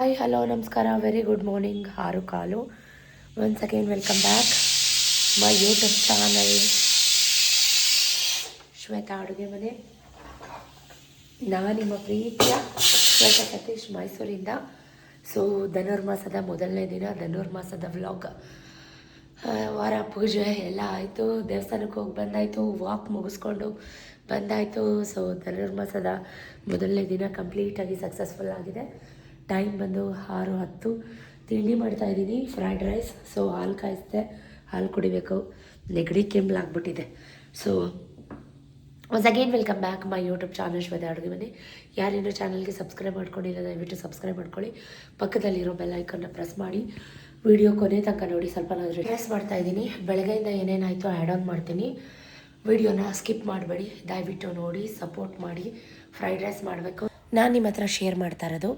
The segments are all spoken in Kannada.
ಹಾಯ್ ಹಲೋ ನಮಸ್ಕಾರ. ವೆರಿ ಗುಡ್ ಮಾರ್ನಿಂಗ್ ಆರು ಕಾಲು. Once second welcome back my YouTube channel Shweta ಅಡುಗೆ ಮನೆ. ನಾನು ನಿಮ್ಮ ಪ್ರೀತಿಯ ಶ್ವೇತಾ ಸತೀಶ್ ಮೈಸೂರಿಂದ. ಸೊ ಧನುರ್ಮಾಸದ ಮೊದಲನೇ ದಿನ, ಧನುರ್ಮಾಸದ ವ್ಲಾಗ್ ವಾರ ಪೂಜೆ ಎಲ್ಲ ಆಯಿತು. ದೇವಸ್ಥಾನಕ್ಕೆ ಹೋಗಿ ಬಂದಾಯಿತು. ವಾಕ್ ಮುಗಿಸ್ಕೊಂಡು ಬಂದಾಯಿತು. ಸೊ ಧನುರ್ಮಾಸದ ಮೊದಲನೇ ದಿನ ಕಂಪ್ಲೀಟಾಗಿ ಸಕ್ಸಸ್ಫುಲ್ ಆಗಿದೆ. ಟೈಮ್ ಬಂದು ಆರು ಹತ್ತು. ತಿಂಡಿ ಮಾಡ್ತಾಯಿದ್ದೀನಿ ಫ್ರೈಡ್ ರೈಸ್ ಸೊ ಹಾಲು ಕಾಯಿಸ್ದೆ, ಹಾಲು ಕುಡಿಬೇಕು. ನೆಗಡಿ ಕೆಮ್ಮಲಾಗ್ಬಿಟ್ಟಿದೆ so once again welcome back my YouTube channel Shweta ಅಡುಗೆ ಮನೆ. ಯಾರೇನೋ ಚಾನಲ್ಗೆ ಸಬ್ಸ್ಕ್ರೈಬ್ ಮಾಡ್ಕೊಂಡಿಲ್ಲ, ದಯವಿಟ್ಟು ಸಬ್ಸ್ಕ್ರೈಬ್ ಮಾಡ್ಕೊಳ್ಳಿ. ಪಕ್ಕದಲ್ಲಿರೋ ಬೆಲ್ ಐಕನ್ನ ಪ್ರೆಸ್ ಮಾಡಿ. ವಿಡಿಯೋ ಕೊನೆ ತನಕ ನೋಡಿ, ಸ್ವಲ್ಪ ನಾನು ರಿಕ್ವೆಸ್ಟ್ ಮಾಡ್ತಾ ಇದ್ದೀನಿ. ಬೆಳಗ್ಗೆಯಿಂದ ಏನೇನಾಯಿತು ಆ್ಯಡ್ ಆನ್ ಮಾಡ್ತೀನಿ. ವಿಡಿಯೋನ ಸ್ಕಿಪ್ ಮಾಡಬೇಡಿ. ದಯವಿಟ್ಟು ನೋಡಿ ಸಪೋರ್ಟ್ ಮಾಡಿ. ಫ್ರೈಡ್ ರೈಸ್ ಮಾಡಬೇಕು. ನಾನು ನಿಮ್ಮ ಹತ್ರ ಶೇರ್ ಮಾಡ್ತಾ ಇರೋದು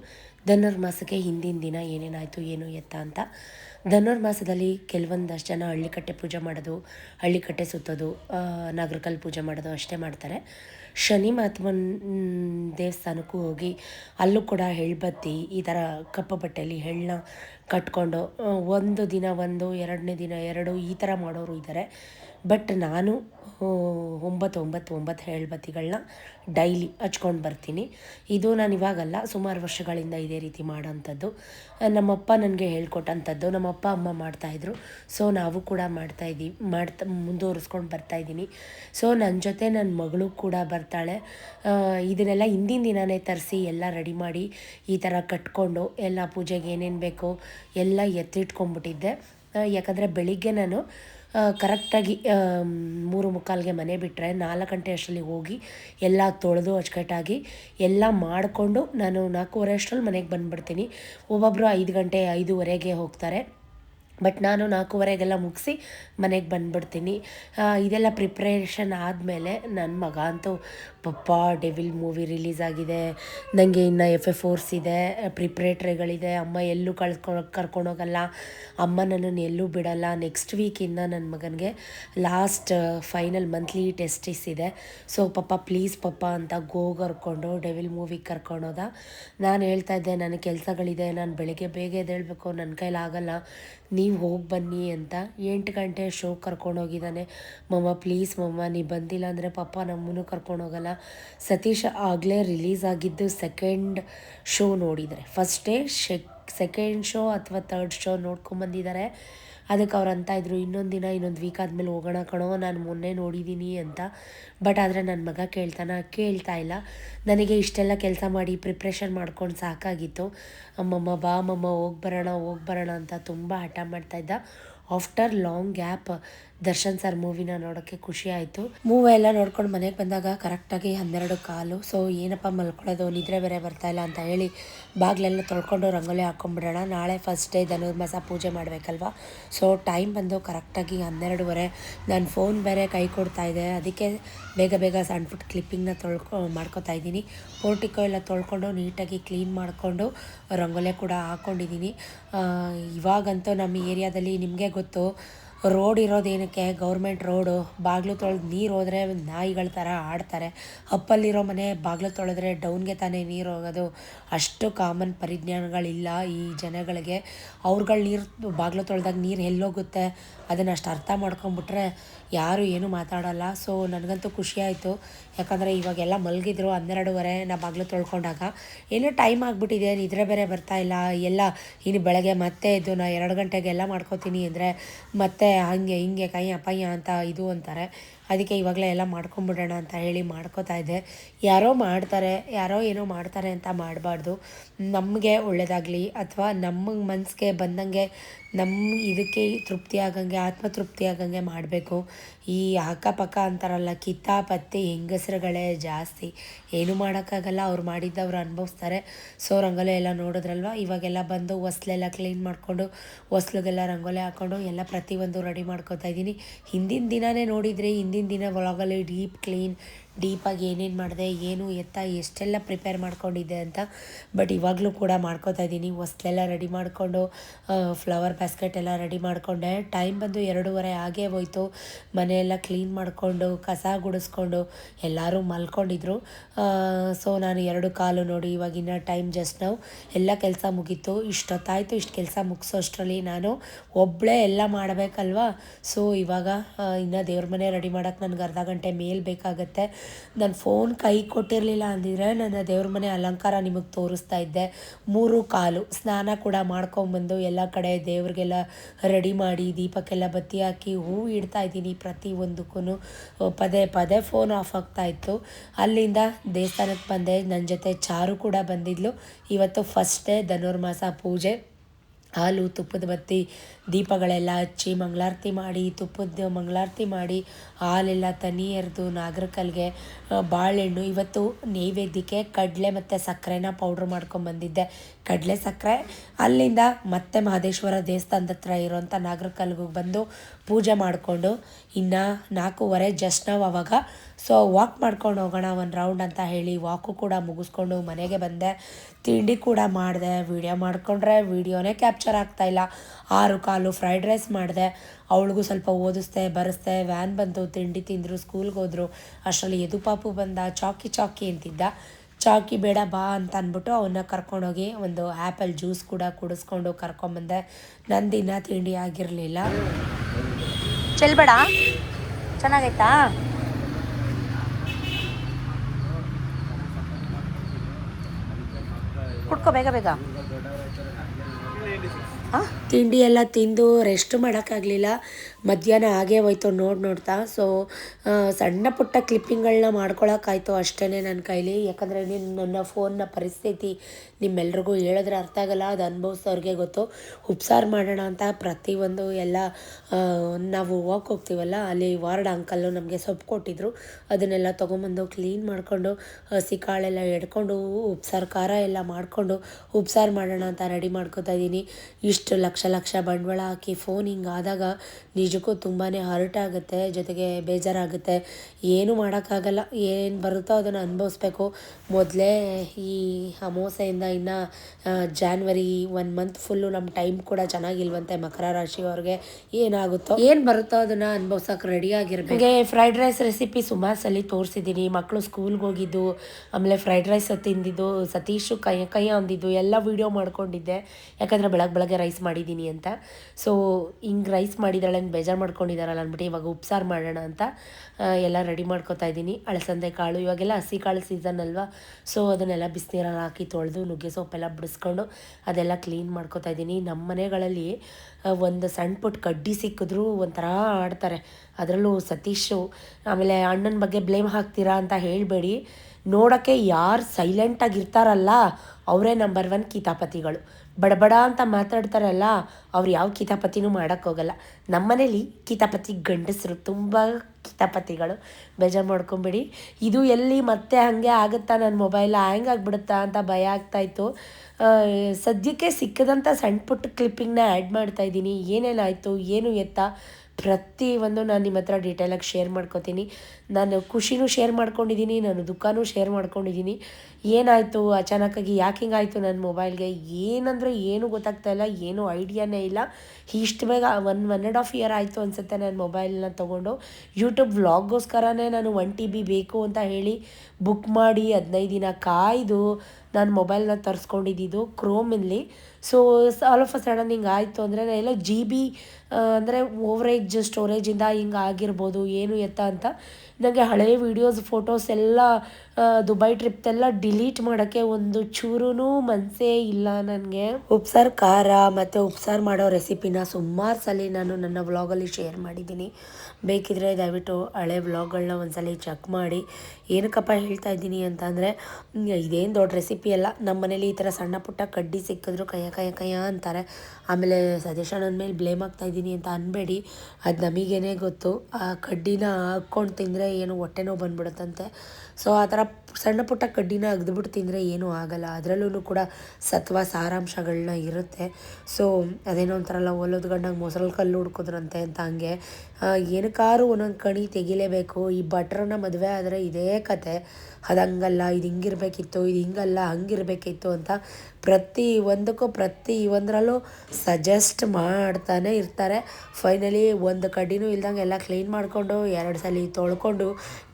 ಧನುರ್ಮಾಸಕ್ಕೆ ಹಿಂದಿನ ದಿನ ಏನೇನಾಯಿತು, ಏನು ಎತ್ತ ಅಂತ. ಧನುರ್ಮಾಸದಲ್ಲಿ ಕೆಲವೊಂದಷ್ಟು ಜನ ಹಳ್ಳಿಕಟ್ಟೆ ಪೂಜೆ ಮಾಡೋದು, ಹಳ್ಳಿಕಟ್ಟೆ ಸುತ್ತೋದು ನಾಗರಕಲ್ ಪೂಜೆ ಮಾಡೋದು ಅಷ್ಟೇ ಮಾಡ್ತಾರೆ. ಶನಿ ಮಹಾತ್ಮನ ದೇವಸ್ಥಾನಕ್ಕೂ ಹೋಗಿ ಅಲ್ಲೂ ಕೂಡ ಹೆಳ್ಬತ್ತಿ, ಈ ಥರ ಕಪ್ಪು ಬಟ್ಟೆಯಲ್ಲಿ ಎಳ್ಳನ್ನ ಕಟ್ಕೊಂಡು ಒಂದು ದಿನ, ಒಂದು, ಎರಡನೇ ದಿನ, ಎರಡು ಈ ಥರ ಮಾಡೋರು ಇದ್ದಾರೆ. ಬಟ್ ನಾನು ಒಂಬತ್ತು ಒಂಬತ್ತು ಒಂಬತ್ತು ಹೇಳ್ಬತ್ತಿಗಳನ್ನ ಡೈಲಿ ಹಚ್ಕೊಂಡು ಬರ್ತೀನಿ. ಇದು ನಾನು ಇವಾಗಲ್ಲ, ಸುಮಾರು ವರ್ಷಗಳಿಂದ ಇದೇ ರೀತಿ ಮಾಡೋಂಥದ್ದು. ನಮ್ಮಪ್ಪ ನನಗೆ ಹೇಳ್ಕೊಟ್ಟಂಥದ್ದು, ನಮ್ಮಪ್ಪ ಅಮ್ಮ ಮಾಡ್ತಾಯಿದ್ರು. ಸೊ ನಾವು ಕೂಡ ಮಾಡ್ತಾಯಿದ್ದೀವಿ ಮಾಡ್ತಾ, ಮುಂದುವರಿಸ್ಕೊಂಡು ಬರ್ತಾಯಿದ್ದೀನಿ. ಸೊ ನನ್ನ ಜೊತೆ ನನ್ನ ಮಗಳು ಕೂಡ ಬರ್ತಾಳೆ. ಇದನ್ನೆಲ್ಲ ಹಿಂದಿನ ದಿನವೇ ತರಿಸಿ, ಎಲ್ಲ ರೆಡಿ ಮಾಡಿ, ಈ ಥರ ಕಟ್ಕೊಂಡು, ಎಲ್ಲ ಪೂಜೆಗೆ ಏನೇನು ಬೇಕೋ, ಎಲ್ಲ ಎತ್ತಿಟ್ಕೊಂಡ್ಬಿಟ್ಟಿದ್ದೆ. ಯಾಕಂದರೆ ಬೆಳಿಗ್ಗೆ ನಾನು ಕರೆಕ್ಟಾಗಿ ಮೂರು ಮುಕ್ಕಾಲಿಗೆ ಮನೆ ಬಿಟ್ಟರೆ ನಾಲ್ಕು ಗಂಟೆ ಅಷ್ಟರಲ್ಲಿ ಹೋಗಿ ಎಲ್ಲ ತೊಳೆದು ಅಚ್ಚುಕಟ್ಟಾಗಿ ಎಲ್ಲ ಮಾಡಿಕೊಂಡು ನಾನು ನಾಲ್ಕೂವರೆ ಅಷ್ಟರಲ್ಲಿ ಮನೆಗೆ ಬಂದುಬಿಡ್ತೀನಿ. ಒಬ್ಬೊಬ್ಬರು ಐದು ಗಂಟೆ ಐದೂವರೆಗೆ ಹೋಗ್ತಾರೆ. ಬಟ್ ನಾನು ನಾಲ್ಕೂವರೆಗೆಲ್ಲ ಮುಗಿಸಿ ಮನೆಗೆ ಬಂದುಬಿಡ್ತೀನಿ. ಇದೆಲ್ಲ ಪ್ರಿಪ್ರೇಷನ್ ಆದಮೇಲೆ ನನ್ನ ಮಗ ಅಂತೂ ಪಪ್ಪ ಡೆವಿಲ್ ಮೂವಿ ರಿಲೀಸ್ ಆಗಿದೆ. ನನಗೆ ಇನ್ನು ಎಫ್ ಎ ಫೋರ್ಸ್ ಇದೆ ಪ್ರಿಪ್ರೇಟ್ರಿಗಳಿದೆ ಅಮ್ಮ ಎಲ್ಲೂ ಕಳ್ಸ್ಕೊ ಕರ್ಕೊಂಡೋಗಲ್ಲ. ಅಮ್ಮ ನನ್ನನ್ನು ಎಲ್ಲೂ ಬಿಡಲ್ಲ. ನೆಕ್ಸ್ಟ್ ವೀಕಿಂದ ನನ್ನ ಮಗನಿಗೆ ಲಾಸ್ಟ್ ಫೈನಲ್ ಮಂತ್ಲಿ ಟೆಸ್ಟಿಸ್ ಇದೆ. ಸೊ ಪಪ್ಪ ಪ್ಲೀಸ್ ಪಪ್ಪ ಅಂತ ಗೋ ಕರ್ಕೊಂಡು ಡೆವಿಲ್ ಮೂವಿಗೆ ಕರ್ಕೊಂಡೋದ. ನಾನು ಹೇಳ್ತಾ ಇದ್ದೆ ನನಗೆ ಕೆಲಸಗಳಿದೆ. ನಾನು ಬೆಳಗ್ಗೆ ಬೇಗ ಎದ್ದೇಳಬೇಕು. ನನ್ನ ಕೈಲಾಗಲ್ಲ. ನೀವು ಹೋಗಿ ಬನ್ನಿ ಅಂತ ಎಂಟು ಗಂಟೆ ಶೋ ಕರ್ಕೊಂಡೋಗಿದ್ದಾನೆ ಮಮ್ಮ ಪ್ಲೀಸ್ ಮಮ್ಮ, ನೀ ಬಂದಿಲ್ಲ ಅಂದರೆ ಪಪ್ಪ ನಮ್ಮನ್ನು ಕರ್ಕೊಂಡೋಗಲ್ಲ ಸತೀಶ್ ಆಗಲೇ ರಿಲೀಸ್ ಆಗಿದ್ದು ಸೆಕೆಂಡ್ ಶೋ ನೋಡಿದರೆ. ಫಸ್ಟ್ ಡೇ ಶೆಕ್ ಸೆಕೆಂಡ್ ಶೋ ಅಥವಾ ತರ್ಡ್ ಶೋ ನೋಡ್ಕೊಂಬಂದಿದ್ದಾರೆ ಅದಕ್ಕೆ ಅವ್ರು ಅಂತ ಇದ್ರು, ಇನ್ನೊಂದು ದಿನ, ಇನ್ನೊಂದು ವೀಕ್ ಆದಮೇಲೆ ಹೋಗೋಣ ಕಣೋ, ನಾನು ಮೊನ್ನೆ ನೋಡಿದ್ದೀನಿ ಅಂತ. ಬಟ್ ಆದರೆ ನನ್ನ ಮಗ ಕೇಳ್ತಾನ, ಕೇಳ್ತಾ ಇಲ್ಲ. ನನಗೆ ಇಷ್ಟೆಲ್ಲ ಕೆಲಸ ಮಾಡಿ ಪ್ರಿಪ್ರೇಷನ್ ಮಾಡ್ಕೊಂಡು ಸಾಕಾಗಿತ್ತು. ಅಮ್ಮಮ್ಮ, ಬಾ ಅಮ್ಮಮ್ಮ, ಹೋಗಿ ಬರೋಣ ಹೋಗಿ ಬರೋಣ ಅಂತ ತುಂಬ ಹಠ ಮಾಡ್ತಾಯಿದ್ದ after long gap Darshan sir ಮೂವಿನ ನೋಡೋಕ್ಕೆ ಖುಷಿ ಆಯಿತು. ಮೂವಿ ಎಲ್ಲ ನೋಡ್ಕೊಂಡು ಮನೆಗೆ ಬಂದಾಗ ಕರೆಕ್ಟಾಗಿ ಹನ್ನೆರಡು ಕಾಲು. ಸೊ, ಏನಪ್ಪ ಮಲ್ಕೊಳ್ಳೋದು, ನಿದ್ರೆ ಬೇರೆ ಬರ್ತಾ ಇಲ್ಲ ಅಂತ ಹೇಳಿ ಬಾಗಿಲೆಲ್ಲ ತೊಳ್ಕೊಂಡು ರಂಗೋಲಿ ಹಾಕೊಂಡ್ಬಿಡೋಣ ನಾಳೆ ಫಸ್ಟ್ ಡೇ ಧನುರ್ಮಾಸ ಪೂಜೆ ಮಾಡಬೇಕಲ್ವ? ಸೊ ಟೈಮ್ ಬಂದು ಕರೆಕ್ಟಾಗಿ ಹನ್ನೆರಡುವರೆ. ನಾನು ಫೋನ್ ಬೇರೆ ಕೈ ಕೊಡ್ತಾ ಇದೆ. ಅದಕ್ಕೆ ಬೇಗ ಬೇಗ ಸಣ್ಣ ಪುಟ್ಟ ಕ್ಲಿಪ್ಪಿಂಗ್ನ ತೊಳ್ಕೊ, ಮಾಡ್ಕೊತಾ ಇದ್ದೀನಿ. ಪೋರ್ಟಿಕೋ ಎಲ್ಲ ತೊಳ್ಕೊಂಡು ನೀಟಾಗಿ ಕ್ಲೀನ್ ಮಾಡಿಕೊಂಡು ರಂಗೋಲಿ ಕೂಡ ಹಾಕ್ಕೊಂಡಿದ್ದೀನಿ ಇವಾಗಂತೂ ನಮ್ಮ ಏರಿಯಾದಲ್ಲಿ ನಿಮಗೆ ಗೊತ್ತು ರೋಡ್ ಇರೋದೇನಕ್ಕೆ ಗೌರ್ಮೆಂಟ್ ರೋಡು, ಬಾಗಿಲು ತೊಳೆದು ನೀರು ಹೋದರೆ ನಾಯಿಗಳ ಥರ ಆಡ್ತಾರೆ. ಅಪ್ಪಲ್ಲಿರೋ ಮನೆ ಬಾಗಿಲು ತೊಳೆದ್ರೆ ಡೌನ್ಗೆ ತಾನೇ ನೀರು ಹೋಗೋದು. ಅಷ್ಟು ಕಾಮನ್ ಪರಿಜ್ಞಾನಗಳಿಲ್ಲ ಈ ಜನಗಳಿಗೆ. ಅವ್ರುಗಳ ನೀರು ಬಾಗಿಲು ತೊಳೆದಾಗ ನೀರು ಎಲ್ಲೋಗುತ್ತೆ? ಅದನ್ನು ಅಷ್ಟು ಅರ್ಥ ಮಾಡ್ಕೊಂಬಿಟ್ರೆ ಯಾರೂ ಏನೂ ಮಾತಾಡಲ್ಲ. ಸೊ ನನಗಂತೂ ಖುಷಿ ಆಯಿತು. ಯಾಕಂದರೆ ಇವಾಗೆಲ್ಲ ಮಲಗಿದ್ರು ಹನ್ನೆರಡುವರೆ, ನಾ ಬಾಗಿಲು ತೊಳ್ಕೊಂಡಾಗ. ಏನೋ ಟೈಮ್ ಆಗಿಬಿಟ್ಟಿದೆ, ನಿದ್ರೆ ಬೇರೆ ಬರ್ತಾ ಇಲ್ಲ. ಎಲ್ಲ, ಇನ್ನು ಬೆಳಗ್ಗೆ ಮತ್ತೆ ಎದ್ದು ನಾ ಎರಡು ಗಂಟೆಗೆಲ್ಲ ಮಾಡ್ಕೋತೀನಿ ಅಂದರೆ ಮತ್ತೆ ಹಾಗೆ ಹಿಂಗೆ ಕೈಯ ಪಯ್ಯ ಅಂತ ಇದು ಅಂತಾರೆ. ಅದಕ್ಕೆ ಇವಾಗಲೇ ಎಲ್ಲ ಮಾಡ್ಕೊಂಬಿಡೋಣ ಅಂತ ಹೇಳಿ ಮಾಡ್ಕೋತಾ ಇದ್ದೆ. ಯಾರೋ ಮಾಡ್ತಾರೆ, ಯಾರೋ ಏನೋ ಮಾಡ್ತಾರೆ ಅಂತ ಮಾಡಬಾರ್ದು. ನಮಗೆ ಒಳ್ಳೆಯದಾಗಲಿ ಅಥವಾ ನಮ್ಮ ಮನಸ್ಸಿಗೆ ಬಂದಂಗೆ ನಮ್ಮ ಇದಕ್ಕೆ ತೃಪ್ತಿ ಆಗಂಗೆ, ಆತ್ಮತೃಪ್ತಿ ಆಗಂಗೆ ಮಾಡಬೇಕು. ಈ ಅಕ್ಕಪಕ್ಕ ಅಂತಾರಲ್ಲ ಕಿತ್ತಾಪತ್ತಿ ಹೆಂಗಸರುಗಳೇ ಜಾಸ್ತಿ. ಏನು ಮಾಡೋಕ್ಕಾಗಲ್ಲ, ಅವ್ರು ಮಾಡಿದ್ದವ್ರು ಅನುಭವಿಸ್ತಾರೆ. ಸೊ, ರಂಗೋಲಿ ಎಲ್ಲ ನೋಡಿದ್ರಲ್ವ? ಇವಾಗೆಲ್ಲ ಬಂದು ಹೊಸ್ಲೆಲ್ಲ ಕ್ಲೀನ್ ಮಾಡಿಕೊಂಡು, ಹೊಸ್ಲಿಗೆಲ್ಲ ರಂಗೋಲಿ ಹಾಕ್ಕೊಂಡು ಎಲ್ಲ ಪ್ರತಿಯೊಂದು ರೆಡಿ ಮಾಡ್ಕೋತಾ ಇದ್ದೀನಿ. ಹಿಂದಿನ ದಿನವೇ ನೋಡಿದರೆ, ಹಿಂದಿನ ದಿನ ಒಳಗಲ್ಲಿ ಡೀಪ್ ಕ್ಲೀನ್ ಡೀಪಾಗಿ ಏನೇನು ಮಾಡಿದೆ, ಏನು ಎತ್ತ, ಎಷ್ಟೆಲ್ಲ ಪ್ರಿಪೇರ್ ಮಾಡ್ಕೊಂಡಿದ್ದೆ ಅಂತ ಬಟ್ ಇವಾಗಲೂ ಕೂಡ ಮಾಡ್ಕೋತಾ ಇದ್ದೀನಿ. ಹೊಸ್ಲೆಲ್ಲ ರೆಡಿ ಮಾಡಿಕೊಂಡು ಫ್ಲವರ್ ಬ್ಯಾಸ್ಕೆಟ್ ಎಲ್ಲ ರೆಡಿ ಮಾಡಿಕೊಂಡೆ. ಟೈಮ್ ಬಂದು ಎರಡೂವರೆ ಆಗೇ ಹೋಯ್ತು. ಮನೆಯೆಲ್ಲ ಕ್ಲೀನ್ ಮಾಡಿಕೊಂಡು, ಕಸ ಗುಡಿಸ್ಕೊಂಡು ಎಲ್ಲರೂ ಮಲ್ಕೊಂಡಿದ್ರು. ಸೊ ನಾನು ಎರಡು ಕಾಲು ನೋಡಿ ಇವಾಗಿನ ಟೈಮ್ ಜಸ್ಟ್ ನಾವು. ಎಲ್ಲ ಕೆಲಸ ಮುಗೀತು. ಇಷ್ಟೊತ್ತಾಯಿತು ಇಷ್ಟು ಕೆಲಸ ಮುಗಿಸೋಷ್ಟರಲ್ಲಿ ನಾನು ಒಬ್ಬಳೇ ಎಲ್ಲ ಮಾಡಬೇಕಲ್ವಾ? ಸೊ ಇವಾಗ ಇನ್ನು ದೇವ್ರ ಮನೆ ರೆಡಿ ಮಾಡೋಕ್ಕೆ ನನಗೆ ಅರ್ಧ ಗಂಟೆ ಮೇಲ್ ಬೇಕಾಗತ್ತೆ. ನಾನು ಫೋನ್ ಕೈ ಕೊಟ್ಟಿರಲಿಲ್ಲ ಅಂದಿದ್ರೆ ನನ್ನ ದೇವ್ರ ಮನೆ ಅಲಂಕಾರ ನಿಮಗೆ ತೋರಿಸ್ತಾ ಇದ್ದೆ. ಮೂರು ಕಾಲು ಸ್ನಾನ ಕೂಡ ಮಾಡ್ಕೊಂಬಂದು ಎಲ್ಲ ಕಡೆ ದೇವ್ರಿಗೆಲ್ಲ ರೆಡಿ ಮಾಡಿ ದೀಪಕ್ಕೆಲ್ಲ ಬತ್ತಿ ಹಾಕಿ ಹೂವು ಇಡ್ತಾ ಇದ್ದೀನಿ ಪ್ರತಿ ಒಂದಕ್ಕೂ ಪದೇ ಪದೇ ಫೋನ್ ಆಫ್ ಆಗ್ತಾ ಇತ್ತು. ಅಲ್ಲಿಂದ ದೇವಸ್ಥಾನಕ್ಕೆ ಬಂದೆ. ನನ್ನ ಜೊತೆ ಚಾರು ಕೂಡ ಬಂದಿದ್ಲು. ಇವತ್ತು ಫಸ್ಟ್ ಧನುರ್ಮಾಸ ಪೂಜೆ. ಹಾಲು ತುಪ್ಪದ ಬತ್ತಿ ದೀಪಗಳೆಲ್ಲ ಹಚ್ಚಿ ಮಂಗಳಾರತಿ ಮಾಡಿ ತುಪ್ಪದ ಮಂಗಳಾರತಿ ಮಾಡಿ ಹಾಲೆಲ್ಲ ತನಿ ಎರೆದು ನಾಗರಕಲ್ಗೆ ಬಾಳೆಹಣ್ಣು, ಇವತ್ತು ನೈವೇದ್ಯಕ್ಕೆ ಕಡಲೆ ಮತ್ತು ಸಕ್ಕರೆನ ಪೌಡ್ರ್ ಮಾಡ್ಕೊಂಬಂದಿದ್ದೆ ಕಡಲೆ ಸಕ್ಕರೆ ಅಲ್ಲಿಂದ ಮತ್ತೆ ಮಹದೇಶ್ವರ ದೇವಸ್ಥಾನದ ಹತ್ರ ಇರೋಂಥ ನಾಗರಕಲ್ಗೆ ಬಂದು ಪೂಜೆ ಮಾಡಿಕೊಂಡು ಇನ್ನು ನಾಲ್ಕೂವರೆ ಜಸ್ಟ್ ನಾವು ಅವಾಗ. ಸೊ ವಾಕ್ ಮಾಡ್ಕೊಂಡು ಹೋಗೋಣ ಒಂದು ರೌಂಡ್ ಅಂತ ಹೇಳಿ ವಾಕು ಕೂಡ ಮುಗಿಸ್ಕೊಂಡು ಮನೆಗೆ ಬಂದೆ. ತಿಂಡಿ ಕೂಡ ಮಾಡಿದೆ ವೀಡಿಯೋ ಮಾಡಿಕೊಂಡ್ರೆ ವೀಡಿಯೋನೇ ಕ್ಯಾಪ್ಚರ್ ಆಗ್ತಾಯಿಲ್ಲ ಆರು ಕಾಲು ಫ್ರೈಡ್ ರೈಸ್ ಮಾಡಿದೆ. ಅವಳಿಗೂ ಸ್ವಲ್ಪ ಓದಿಸ್ದೆ, ಬರೆಸ್ದೆ ವ್ಯಾನ್ ಬಂತು, ತಿಂಡಿ ತಿಂದರು ಸ್ಕೂಲ್ಗೆ ಹೋದರು. ಅಷ್ಟರಲ್ಲಿ ಎದು ಪಾಪು ಬಂದ, ಚಾಕಿ ಚಾಕಿ ಅಂತಿದ್ದ. ಚಾಕಿ ಬೇಡ, ಬಾ ಅಂತ ಅಂದ್ಬಿಟ್ಟು ಅವನ್ನ ಕರ್ಕೊಂಡೋಗಿ ಒಂದು ಆ್ಯಪಲ್ ಜ್ಯೂಸ್ ಕೂಡ ಕುಡಿಸ್ಕೊಂಡು ಕರ್ಕೊಂಬಂದೆ ನಂದಿನ ದಿನ ತಿಂಡಿ ಆಗಿರಲಿಲ್ಲ. ಚೆಲ್ಬೇಡ ಚೆನ್ನಾಗೈತಾ? ಕುಡ್ಕೋ, ಬೇಗ ಬೇಗ. ತಿಂಡಿ ಎಲ್ಲ ತಿಂದು ರೆಸ್ಟ್ ಮಾಡೋಕ್ಕಾಗಲಿಲ್ಲ. ಮಧ್ಯಾಹ್ನ ಆಗೇ ಹೋಯ್ತು ನೋಡಿ ನೋಡ್ತಾ. ಸೊ ಸಣ್ಣ ಪುಟ್ಟ ಕ್ಲಿಪ್ಪಿಂಗ್ಗಳನ್ನ ಮಾಡ್ಕೊಳಕ್ಕಾಯ್ತು ಅಷ್ಟೇ ನನ್ನ ಕೈಲಿ. ಯಾಕಂದರೆ ನೀನು ನನ್ನ ಫೋನ್ನ ಪರಿಸ್ಥಿತಿ ನಿಮ್ಮೆಲ್ರಿಗೂ ಹೇಳಿದ್ರೆ ಅರ್ಥ ಆಗಲ್ಲ. ಅದು ಅನುಭವಿಸೋರಿಗೆ ಗೊತ್ತು. ಉಪ್ಸಾರು ಮಾಡೋಣ ಅಂತ ಪ್ರತಿಯೊಂದು ಎಲ್ಲ ನಾವು ವಾಕ್ ಹೋಗ್ತೀವಲ್ಲ, ಅಲ್ಲಿ ವಾರ್ಡ್ ಅಂಕಲ್ಲು ನಮಗೆ ಸೊಪ್ಪು ಕೊಟ್ಟಿದ್ರು. ಅದನ್ನೆಲ್ಲ ತೊಗೊಂಬಂದು ಕ್ಲೀನ್ ಮಾಡಿಕೊಂಡು, ಹಸಿ ಕಾಳೆಲ್ಲ ಎಡ್ಕೊಂಡು, ಉಪ್ಸಾರು ಖಾರ ಎಲ್ಲ ಮಾಡಿಕೊಂಡು, ಉಪ್ಸಾರು ಮಾಡೋಣ ಅಂತ ರೆಡಿ ಮಾಡ್ಕೊತಾ ಇದ್ದೀನಿ. ಇಷ್ಟು ಲಕ್ಷ ಲಕ್ಷ ಬಂಡವಾಳ ಹಾಕಿ ಫೋನ್ ಹಿಂಗೆ ಆದಾಗ ನಿಜಕ್ಕೂ ತುಂಬಾ ಹರ್ಟ್ ಆಗುತ್ತೆ, ಜೊತೆಗೆ ಬೇಜಾರಾಗುತ್ತೆ. ಏನು ಮಾಡೋಕ್ಕಾಗಲ್ಲ, ಏನು ಬರುತ್ತೋ ಅದನ್ನು ಅನುಭವಿಸ್ಬೇಕು. ಮೊದಲೇ ಈ ಅಮೋಸೆಯಿಂದ ಇನ್ನು ಜಾನ್ವರಿ ಒನ್ ಮಂತ್ ಫುಲ್ಲು ನಮ್ಮ ಟೈಮ್ ಕೂಡ ಚೆನ್ನಾಗಿಲ್ವಂತೆ ಮಕರ ರಾಶಿಯವ್ರಿಗೆ. ಏನಾಗುತ್ತೋ, ಏನು ಬರುತ್ತೋ ಅದನ್ನು ಅನುಭವ್ಸೋಕೆ ರೆಡಿಯಾಗಿರ್ಬೇಕು ಹಾಗೆ ಫ್ರೈಡ್ ರೈಸ್ ರೆಸಿಪಿ ಸುಮಾರು ಸಲ ತೋರಿಸಿದ್ದೀನಿ ಮಕ್ಕಳು ಸ್ಕೂಲ್ಗೆ ಹೋಗಿದ್ದು, ಆಮೇಲೆ ಫ್ರೈಡ್ ರೈಸ್ ತಿಂದಿದ್ದು, ಸತೀಶು ಕೈ ಕೈ ಅಂದಿದ್ದು, ಎಲ್ಲ ವೀಡಿಯೋ ಮಾಡ್ಕೊಂಡಿದ್ದೆ. ಯಾಕಂದರೆ ಬೆಳಗ್ಗೆ ಬೆಳಗ್ಗೆ ರೈಸ್ ಮಾಡಿದ್ದೀನಿ ಅಂತ. ಸೊ ಹಿಂಗೆ ರೈಸ್ ಮಾಡಿದಾಳೆ ಬೇಜಾರು ಮಾಡ್ಕೊಂಡಿದ್ದಾರಲ್ಲ ಅಂದ್ಬಿಟ್ಟು ಇವಾಗ ಉಪ್ಸಾರು ಮಾಡೋಣ ಅಂತ ಎಲ್ಲ ರೆಡಿ ಮಾಡ್ಕೊತಾ ಇದ್ದೀನಿ. ಅಳಸಂದೆ ಕಾಳು, ಇವಾಗೆಲ್ಲ ಹಸಿ ಕಾಳು ಸೀಸನ್ ಅಲ್ವಾ? ಸೊ ಅದನ್ನೆಲ್ಲ ಬಿಸಿನೀರಲ್ಲಿ ಹಾಕಿ ತೊಳೆದು ನುಗ್ಗೆ ಸೊಪ್ಪೆಲ್ಲ ಬಿಡಿಸ್ಕೊಂಡು ಅದೆಲ್ಲ ಕ್ಲೀನ್ ಮಾಡ್ಕೊತಾ ಇದ್ದೀನಿ. ನಮ್ಮ ಮನೆಗಳಲ್ಲಿ ಒಂದು ಸಣ್ಣ ಪುಟ್ಟ ಕಡ್ಡಿ ಸಿಕ್ಕಿದ್ರೂ ಒಂಥರ ಆಡ್ತಾರೆ. ಅದರಲ್ಲೂ ಸತೀಶು, ಆಮೇಲೆ ಅಣ್ಣನ ಬಗ್ಗೆ ಬ್ಲೇಮ್ ಹಾಕ್ತೀರಾ ಅಂತ ಹೇಳಬೇಡಿ. ನೋಡೋಕ್ಕೆ ಯಾರು ಸೈಲೆಂಟಾಗಿರ್ತಾರಲ್ಲ ಅವರೇ ನಂಬರ್ ಒನ್ ಕಿತಾಪತಿಗಳು. ಬಡಬಡ ಅಂತ ಮಾತಾಡ್ತಾರಲ್ಲ, ಅವ್ರು ಯಾವ ಕಿತಾಪತಿನೂ ಮಾಡೋಕ್ಕೋಗಲ್ಲ ನಮ್ಮನೇಲಿ ಕಿತಾಪತಿ ಗಂಡಸರು ತುಂಬ ಕಿತಾಪತಿಗಳು. ಬೇಜಾರು ಮಾಡ್ಕೊಂಬಿಡಿ. ಇದು ಎಲ್ಲಿ ಮತ್ತೆ ಹಾಗೆ ಆಗುತ್ತಾ ನನ್ನ ಮೊಬೈಲ್? ಹ್ಯಾಂಗ್ ಆಗಿಬಿಡುತ್ತಾ ಅಂತ ಭಯ ಆಗ್ತಾಯಿತ್ತು ಸದ್ಯಕ್ಕೆ ಸಿಕ್ಕದಂಥ ಸಣ್ಣ ಪುಟ್ಟ ಕ್ಲಿಪ್ಪಿಂಗ್ನ ಆ್ಯಡ್ ಮಾಡ್ತಾ ಇದ್ದೀನಿ. ಏನೇನಾಯಿತು? ಏನು ಎತ್ತ? ಪ್ರತಿ ಒಂದು ನಾನು ನಿಮ್ಮ ಹತ್ರ ಡೀಟೇಲಾಗಿ ಶೇರ್ ಮಾಡ್ಕೊತೀನಿ. ನಾನು ಖುಷಿನೂ ಶೇರ್ ಮಾಡ್ಕೊಂಡಿದ್ದೀನಿ, ನಾನು ದುಃಖನೂ ಶೇರ್ ಮಾಡ್ಕೊಂಡಿದ್ದೀನಿ. ಏನಾಯಿತು? ಅಚಾನಕ್ಕಾಗಿ ಯಾಕೆ ಹಿಂಗಾಯಿತು ನನ್ನ ಮೊಬೈಲ್ಗೆ? ಏನಂದರೆ ಏನು ಗೊತ್ತಾಗ್ತಾ ಇಲ್ಲ, ಏನೂ ಐಡಿಯಾನೇ ಇಲ್ಲ. ಇಷ್ಟು ಬೇಗ one one and half year ಆಯಿತು ಅನಿಸುತ್ತೆ ನಾನು ಮೊಬೈಲ್ನ ತೊಗೊಂಡು. ಯೂಟ್ಯೂಬ್ ವ್ಲಾಗ್ಗೋಸ್ಕರನೇ ನಾನು ಒನ್ ಟಿ ಬಿ ಬೇಕು ಅಂತ ಹೇಳಿ ಬುಕ್ ಮಾಡಿ ಹದಿನೈದು ದಿನ ಕಾಯ್ದು ನಾನು ಮೊಬೈಲ್ನ ತರಿಸ್ಕೊಂಡಿದ್ದು ಕ್ರೋಮಲ್ಲಿ so all of a sudden ಹಿಂಗೆ ಆಯಿತು ಅಂದರೆ ಎಲ್ಲ ಜಿ ಬಿ ಅಂದರೆ ಓವರೇಜ್ ಸ್ಟೋರೇಜಿಂದ ಹಿಂಗೆ ಆಗಿರ್ಬೋದು, ಏನು ಎತ್ತ ಅಂತ. ನನಗೆ ಹಳೆ ವೀಡಿಯೋಸ್ ಫೋಟೋಸ್ ಎಲ್ಲ ದುಬೈ ಟ್ರಿಪ್ದೆಲ್ಲ ಡಿಲೀಟ್ ಮಾಡೋಕ್ಕೆ ಒಂದು ಚೂರೂ ಮನಸ್ಸೇ ಇಲ್ಲ ನನಗೆ. ಉಪ್ಸಾರು ಖಾರ ಮತ್ತು ಉಪ್ಸಾರು ಮಾಡೋ ರೆಸಿಪಿನ ಸುಮಾರು ಸಲ ನಾನು ನನ್ನ ವ್ಲಾಗಲ್ಲಿ ಶೇರ್ ಮಾಡಿದ್ದೀನಿ. ಬೇಕಿದ್ರೆ ದಯವಿಟ್ಟು ಹಳೆ ವ್ಲಾಗ್ಗಳನ್ನ ಒಂದ್ಸಲ ಚೆಕ್ ಮಾಡಿ. ಏನಕ್ಕಪ್ಪ ಹೇಳ್ತಾ ಇದ್ದೀನಿ ಅಂತಂದರೆ ಇದೇನು ದೊಡ್ಡ ರೆಸಿಪಿ ಅಲ್ಲ ನಮ್ಮ ಮನೇಲಿ ಈ ಥರ ಸಣ್ಣ ಪುಟ್ಟ ಕಡ್ಡಿ ಸಿಕ್ಕಿದ್ರು ಕಯ್ಯ ಕಯ್ಯ ಕಯ್ಯ ಅಂತಾರೆ. ಆಮೇಲೆ ಸಜೆಷನ್ ಮೇಲೆ ಬ್ಲೇಮ್ ಆಗ್ತಾ ಇದ್ದೀನಿ ಅಂತ ಅನ್ಬೇಡಿ. ಅದು ನಮಗೇನೆ ಗೊತ್ತು. ಆ ಕಡ್ಡಿನ ಹಾಕ್ಕೊಂಡು ತಿಂದರೆ ಏನು ಹೊಟ್ಟೆ ನೋವು ಬಂದ್ಬಿಡುತ್ತಂತೆ. ಸೊ ಆ ಥರ ಸಣ್ಣ ಪುಟ್ಟ ಕಡ್ಡಿನ ಅಗ್ದುಬಿಟ್ಟು ತಿಂದರೆ ಏನೂ ಆಗಲ್ಲ. ಅದರಲ್ಲೂ ಕೂಡ ಸತ್ವ ಸಾರಾಂಶಗಳನ್ನ ಇರುತ್ತೆ. ಸೊ ಅದೇನೋ ಒಂಥರಲ್ಲ, ಹೊಲದ ಗಂಡಂಗೆ ಮೊಸರಲ್ಲಿ ಕಲ್ಲು ಹುಡ್ಕೋದ್ರಂತೆ ಅಂತ ಹಂಗೆ. ಏನಕ್ಕಾರು ಒಂದೊಂದು ಕಣಿ ತೆಗಿಲೇಬೇಕು. ಈ ಭಟ್ರನ್ನ ಮದುವೆ ಆದರೆ ಇದೇ ಕತೆ. ಅದು ಹಂಗಲ್ಲ, ಇದು ಹಿಂಗಿರಬೇಕಿತ್ತು, ಇದು ಹಿಂಗಲ್ಲ, ಹಂಗಿರ್ಬೇಕಿತ್ತು ಅಂತ ಪ್ರತಿ ಒಂದಕ್ಕೂ, ಪ್ರತಿ ಒಂದರಲ್ಲೂ ಸಜೆಸ್ಟ್ ಮಾಡ್ತಾನೆ ಇರ್ತಾರೆ. ಫೈನಲಿ ಒಂದು ಕಡ್ಡಿನೂ ಇಲ್ದಂಗೆ ಎಲ್ಲ ಕ್ಲೀನ್ ಮಾಡಿಕೊಂಡು, ಎರಡು ಸಲ ತೊಳ್ಕೊಂಡು,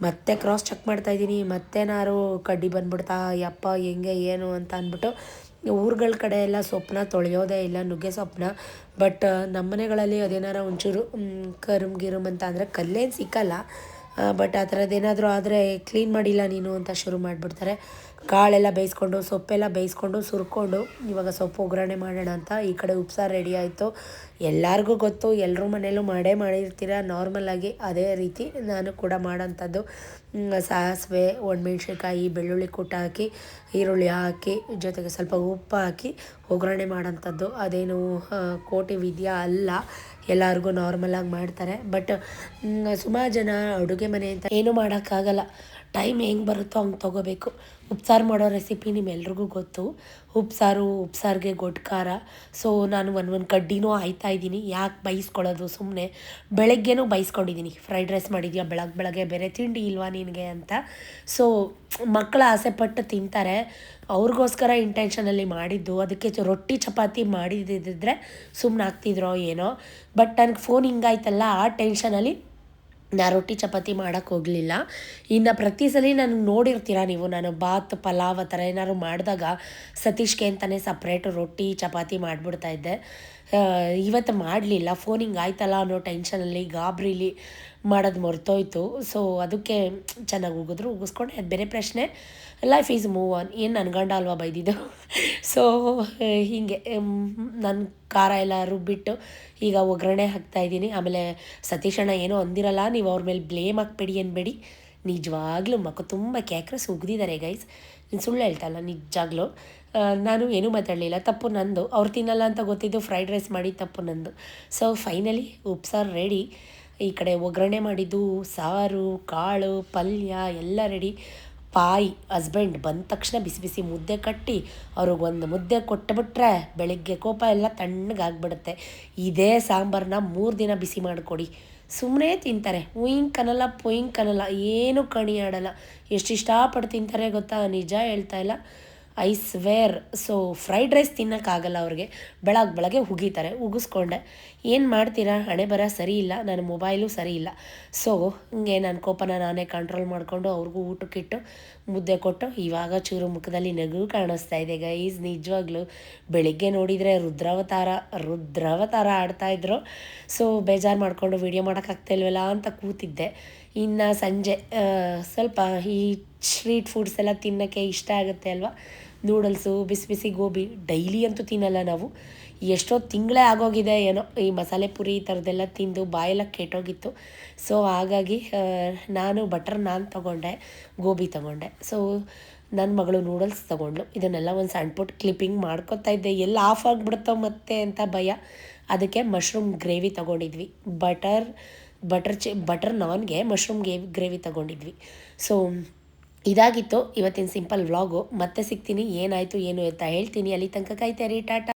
ಮತ್ತೆ ಕ್ರಾಸ್ ಚೆಕ್ ಮಾಡ್ತಾಯಿದ್ದೀನಿ ಮತ್ತೇನಾರು ಕಡ್ಡಿ ಬಂದ್ಬಿಡ್ತಾ, ಯಪ್ಪ, ಹೆಂಗೆ, ಏನು ಅಂತ ಅಂದ್ಬಿಟ್ಟು ಊರುಗಳ ಕಡೆ ಎಲ್ಲ ಸೊಪ್ಪನ್ನ ತೊಳೆಯೋದೇ ಇಲ್ಲ, ನುಗ್ಗೆ ಸೊಪ್ಪನ್ನ ಬಟ್ ನಮ್ಮನೆಗಳಲ್ಲಿ ಅದೇನಾರು ಒಂಚೂರು ಕರುಮ್ ಗಿರುಮ್ ಅಂತ ಅಂದರೆ ಕಲ್ಲೇನು ಸಿಕ್ಕಲ್ಲ. ಬಟ್ ಆ ಥರದ್ದು ಏನಾದರೂ ಆದರೆ ಕ್ಲೀನ್ ಮಾಡಿಲ್ಲ ನೀನು ಅಂತ ಶುರು ಮಾಡಿಬಿಡ್ತಾರೆ. ಕಾಳೆಲ್ಲ ಬೇಯಿಸ್ಕೊಂಡು, ಸೊಪ್ಪೆಲ್ಲ ಬೇಯಿಸ್ಕೊಂಡು, ಸುರ್ಕೊಂಡು, ಇವಾಗ ಸೊಪ್ಪು ಒಗ್ಗರಣೆ ಮಾಡೋಣ ಅಂತ ಈ ಕಡೆ ಉಪ್ಸಾರು ರೆಡಿ ಆಯಿತು. ಎಲ್ಲರಿಗೂ ಗೊತ್ತು ಎಲ್ಲರೂ ಮನೇಲೂ ಮಾಡೇ ಮಾಡಿರ್ತೀರ ನಾರ್ಮಲಾಗಿ ಅದೇ ರೀತಿ ನಾನು ಕೂಡ ಮಾಡೋಂಥದ್ದು. ಸಾಸಿವೆ, ಒಣಮೆಣ್ಸಿನ್ಕಾಯಿ, ಬೆಳ್ಳುಳ್ಳಿ ಕುಟ್ಟ ಹಾಕಿ, ಈರುಳ್ಳಿ ಹಾಕಿ, ಜೊತೆಗೆ ಸ್ವಲ್ಪ ಉಪ್ಪು ಹಾಕಿ ಒಗ್ಗರಣೆ ಮಾಡೋಂಥದ್ದು. ಅದೇನು ಕೋಟಿ ವಿದ್ಯಾ ಅಲ್ಲ, ಎಲ್ಲರಿಗೂ ನಾರ್ಮಲಾಗಿ ಮಾಡ್ತಾರೆ. ಬಟ್ ಸುಮಾರು ಜನ ಅಡುಗೆ ಮನೆ ಅಂತ ಏನೂ ಮಾಡೋಕ್ಕಾಗಲ್ಲ. ಟೈಮ್ ಹೆಂಗೆ ಬರುತ್ತೋ ಹಂಗೆ ತೊಗೋಬೇಕು. ಉಪ್ಸಾರು ಮಾಡೋ ರೆಸಿಪಿ ನಿಮ್ಮೆಲ್ರಿಗೂ ಗೊತ್ತು. ಉಪ್ಸಾರು, ಉಪ್ಸಾರಿಗೆ ಗೊಡ್ಡು ಖಾರ ಸೊ ನಾನು ಒಂದು ಒಂದು ಕಡ್ಡಿನೂ ಆಯ್ತಾ ಇದ್ದೀನಿ. ಯಾಕೆ ಬೈಸ್ಕೊಳ್ಳೋದು? ಸುಮ್ಮನೆ ಬೆಳಗ್ಗೆನೂ ಬೈಸ್ಕೊಂಡಿದ್ದೀನಿ. ಫ್ರೈಡ್ ರೈಸ್ ಮಾಡಿದ್ಯಾ? ಬೆಳಗ್ಗೆ ಬೆಳಗ್ಗೆ ಬೇರೆ ತಿಂಡಿ ಇಲ್ವಾ ನಿನಗೆ ಅಂತ. ಸೊ ಮಕ್ಕಳ ಆಸೆ ಪಟ್ಟು ತಿಂತಾರೆ. ಅವ್ರಿಗೋಸ್ಕರ ಇಂಟೆನ್ಷನಲ್ಲಿ ಮಾಡಿದ್ದು. ಅದಕ್ಕೆ ರೊಟ್ಟಿ ಚಪಾತಿ ಮಾಡಿದ್ರೆ ಸುಮ್ಮನೆ ಆಗ್ತಿದ್ರೋ ಏನೋ. ಬಟ್ ನನಗೆ ಫೋನ್ ಹಿಂಗಾಯ್ತಲ್ಲ, ಆ ಟೆನ್ಷನಲ್ಲಿ ನಾ ರೊಟ್ಟಿ ಚಪಾತಿ ಮಾಡೋಕ್ಕೆ ಹೋಗಲಿಲ್ಲ. ಇನ್ನು ಪ್ರತಿ ಸಲ ನನಗೆ ನೋಡಿರ್ತೀರಾ ನೀವು, ನಾನು ಬಾತ್, ಪಲಾವ್ ಆ ಥರ ಏನಾದ್ರು ಮಾಡಿದಾಗ ಸತೀಶ್ಗೆ ಅಂತಲೇ ಸಪ್ರೇಟು ರೊಟ್ಟಿ, ಚಪಾತಿ ಮಾಡಿಬಿಡ್ತಾ ಇದ್ದೆ. ಇವತ್ತು ಮಾಡಲಿಲ್ಲ ಫೋನಿಂಗ್ ಆಯ್ತಲ್ಲ ಅನ್ನೋ ಟೆನ್ಷನಲ್ಲಿ ಗಾಬ್ರಿಲಿ ಮಾಡೋದು ಮರ್ತೋಯ್ತು. ಸೊ ಅದಕ್ಕೆ ಚೆನ್ನಾಗಿ ಉಗಿದ್ರು, ಉಗಿಸ್ಕೊಂಡೆ. ಅದು ಬೇರೆ ಪ್ರಶ್ನೆ. ಲೈಫ್ ಈಸ್ ಮೂವ್ ಆನ್ ಏನು ನನ್ನ ಗಂಡ ಅಲ್ವಾ ಬೈದಿದ್ದು? ಸೊ ಹೀಗೆ ನನ್ನ ಖಾರ ಎಲ್ಲ ರುಬ್ಬಿಟ್ಟು ಈಗ ಒಗ್ಗರಣೆ ಹಾಕ್ತಾಯಿದ್ದೀನಿ ಆಮೇಲೆ ಸತೀಶಣ್ಣ ಏನೂ ಅಂದಿರಲ್ಲ, ನೀವು ಅವ್ರ ಮೇಲೆ ಬ್ಲೇಮ್ ಹಾಕ್ಬೇಡಿ ಅನ್ಬೇಡಿ. ನಿಜವಾಗ್ಲೂ ಮಕ್ಕ ತುಂಬ ಕ್ಯಾಕ್ರಸ್ ಉಗ್ದಿದ್ದಾರೆ ಗೈಸ್ ನೀನು ಸುಳ್ಳು ಹೇಳ್ತಲ್ಲ ನಿಜಾಗ್ಲೂ ನಾನು ಏನೂ ಮಾತಾಡಲಿಲ್ಲ. ತಪ್ಪು ನಂದು. ಅವ್ರು ತಿನ್ನಲ್ಲ ಅಂತ ಗೊತ್ತಿದ್ದು ಫ್ರೈಡ್ ರೈಸ್ ಮಾಡಿ ತಪ್ಪು ನಂದು. ಸೊ ಫೈನಲಿ ಉಪ್ಸಾರು ರೆಡಿ ಈ ಕಡೆ ಒಗ್ಗರಣೆ ಮಾಡಿದ್ದು ಸಾರು, ಕಾಳು, ಪಲ್ಯ ಎಲ್ಲ ರೆಡಿ ಪಾಯಿ ಹಸ್ಬೆಂಡ್ ಬಂದ ತಕ್ಷಣ ಬಿಸಿ ಬಿಸಿ ಮುದ್ದೆ ಕಟ್ಟಿ ಅವ್ರಿಗೆ ಒಂದು ಮುದ್ದೆ ಕೊಟ್ಟುಬಿಟ್ರೆ ಬೆಳಿಗ್ಗೆ ಕೋಪ ಎಲ್ಲ ತಣ್ಣಗಾಗ್ಬಿಡುತ್ತೆ ಇದೇ ಸಾಂಬಾರನ್ನ ಮೂರು ದಿನ ಬಿಸಿ ಮಾಡಿಕೊಡಿ. ಸುಮ್ಮನೆ ತಿಂತಾರೆ. ಉಯಿಂಕ್ ಕನಲ್ಲ ಪೊಯಿಂಕ್ ಕನಲ್ಲ ಏನು ಕಣಿ ಆಡಲ್ಲ. ಎಷ್ಟು ಇಷ್ಟಪಟ್ಟು ತಿಂತಾರೆ ಗೊತ್ತಾ? ನಿಜ ಹೇಳ್ತಾ ಇಲ್ಲ. I swear so fried rice ತಿನ್ನೋಕ್ಕಾಗಲ್ಲ ಅವ್ರಿಗೆ. ಬೆಳಗ್ಗೆ ಬೆಳಗ್ಗೆ ಉಗಿತಾರೆ, ಉಗಿಸ್ಕೊಂಡೆ. ಏನು ಮಾಡ್ತೀರಾ? ಹಣೆ ಬರ ಸರಿ ಇಲ್ಲ. ನನ್ನ ಮೊಬೈಲು ಸರಿ ಇಲ್ಲ. ಸೊ ಹಿಂಗೆ ನನ್ನ ಕೋಪನ ನಾನೇ ಕಂಟ್ರೋಲ್ ಮಾಡಿಕೊಂಡು ಅವ್ರಿಗೂ ಊಟಕ್ಕಿಟ್ಟು ಮುದ್ದೆ ಕೊಟ್ಟು ಇವಾಗ ಚೂರು ಮುಖದಲ್ಲಿ ನಗು ಕಾಣಿಸ್ತಾ ಇದೆ ಗೈಸ್ ನಿಜವಾಗ್ಲೂ ಬೆಳಿಗ್ಗೆ ನೋಡಿದರೆ ರುದ್ರಾವತಾರ ರುದ್ರಾವತಾರ ಆಡ್ತಾಯಿದ್ರು ಸೊ ಬೇಜಾರು ಮಾಡಿಕೊಂಡು ವೀಡಿಯೋ ಮಾಡೋಕ್ಕಾಗ್ತಾಯಿಲ್ವಲ್ಲ ಅಂತ ಕೂತಿದ್ದೆ. ಇನ್ನು ಸಂಜೆ ಸ್ವಲ್ಪ ಈ ಸ್ಟ್ರೀಟ್ ಫುಡ್ಸ್ ಎಲ್ಲ ತಿನ್ನೋಕ್ಕೆ ಇಷ್ಟ ಆಗುತ್ತೆ ಅಲ್ವಾ? ನೂಡಲ್ಸು ಬಿಸಿ ಬಿಸಿ ಗೋಬಿ ಡೈಲಿ ಅಂತೂ ತಿನ್ನಲ್ಲ ನಾವು. ಎಷ್ಟೋ ತಿಂಗಳೇ ಆಗೋಗಿದೆ, ಏನೋ ಈ ಮಸಾಲೆ ಪುರಿ ಈ ಥರದ್ದೆಲ್ಲ ತಿಂದು ಬಾಯೆಲ್ಲ ಕೆಟ್ಟೋಗಿತ್ತು. ಸೊ ಹಾಗಾಗಿ ನಾನು ಬಟರ್ ನಾನ್ ತೊಗೊಂಡೆ, ಗೋಬಿ ತೊಗೊಂಡೆ. ಸೊ ನನ್ನ ಮಗಳು ನೂಡಲ್ಸ್ ತೊಗೊಂಡ್ಳು. ಇದನ್ನೆಲ್ಲ ಒಂದು ಸಣ್ಣ ಪುಟ್ಟ ಕ್ಲಿಪ್ಪಿಂಗ್ ಮಾಡ್ಕೊತಾ ಇದ್ದೆ. ಎಲ್ಲ ಆಫ್ ಆಗಿಬಿಡುತ್ತೋ ಮತ್ತೆ ಅಂತ ಭಯ. ಅದಕ್ಕೆ ಮಶ್ರೂಮ್ ಗ್ರೇವಿ ತೊಗೊಂಡಿದ್ವಿ. ಬಟರ್ ಬಟರ್ ಚಿ ಬಟರ್ ನಾನ್ಗೆ ಮಶ್ರೂಮ್ ಗೇ ಗ್ರೇವಿ ತೊಗೊಂಡಿದ್ವಿ. ಸೊ ಇದಾಗಿತ್ತು. ಇವತ್ತಿನ ಸಿಂಪಲ್ ವ್ಲಾಗು ಮತ್ತೆ ಸಿಗ್ತೀನಿ. ಏನಾಯಿತು, ಏನು ಅಂತ ಹೇಳ್ತೀನಿ. ಅಲ್ಲಿ ತನಕ ಕಾಯ್ತಾರೆ ಟಾಟಾ.